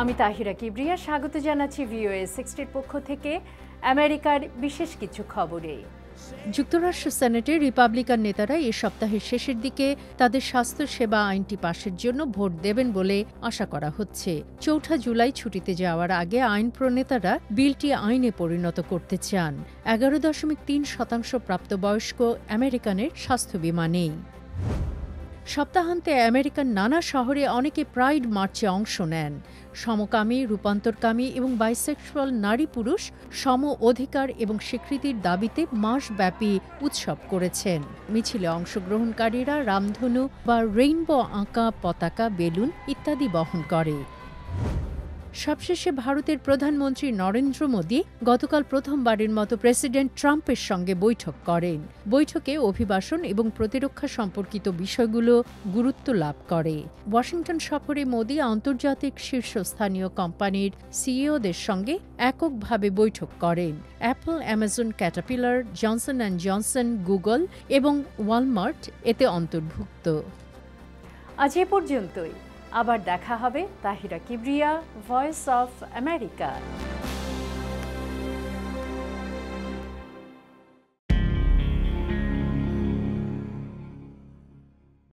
আমি তাহিরা কিবরিয়া, স্বাগত জানাচ্ছি ভিওএ সিক্সটির পক্ষ থেকে আমেরিকার বিশেষ কিছু খবরে। যুক্তরাষ্ট্র সেনেটে রিপাবলিকান নেতারা এ সপ্তাহের শেষের দিকে তাদের স্বাস্থ্য সেবা আইনটি পাশের জন্য ভোট দেবেন বলে আশা করা হচ্ছে। চৌঠা জুলাই ছুটিতে যাওয়ার আগে আইন প্রণেতারা বিলটি আইনে পরিণত করতে চান। এগারো দশমিক তিন শতাংশ প্রাপ্তবয়স্ক আমেরিকানের স্বাস্থ্য বিমা নেই। সপ্তাহান্তে আমেরিকার নানা শহরে অনেকে প্রাইড মার্চে অংশ নেন। সমকামী, রূপান্তরকামী এবং বাইসেক্সুয়াল নারী পুরুষ সম অধিকার এবং স্বীকৃতির দাবিতে মাসব্যাপী উৎসব করেছেন। মিছিলে অংশগ্রহণকারীরা রামধনু বা রেইনবো আঁকা, পতাকা, বেলুন ইত্যাদি বহন করে। সবশেষে ভারতের প্রধানমন্ত্রী নরেন্দ্র মোদী গতকাল প্রথমবারের মতো প্রেসিডেন্ট ট্রাম্পের সঙ্গে বৈঠক করেন। বৈঠকে অভিবাসন এবং প্রতিরক্ষা সম্পর্কিত বিষয়গুলো গুরুত্ব লাভ করে। ওয়াশিংটন সফরে মোদী আন্তর্জাতিক শীর্ষস্থানীয় কোম্পানির সিইওদের সঙ্গে এককভাবে বৈঠক করেন। Apple, Amazon, Caterpillar, Johnson and Johnson, Google এবং ওয়ালমার্ট এতে অন্তর্ভুক্ত। আজ এ পর্যন্তই। আবার দেখা হবে Tahira Kibria voice of America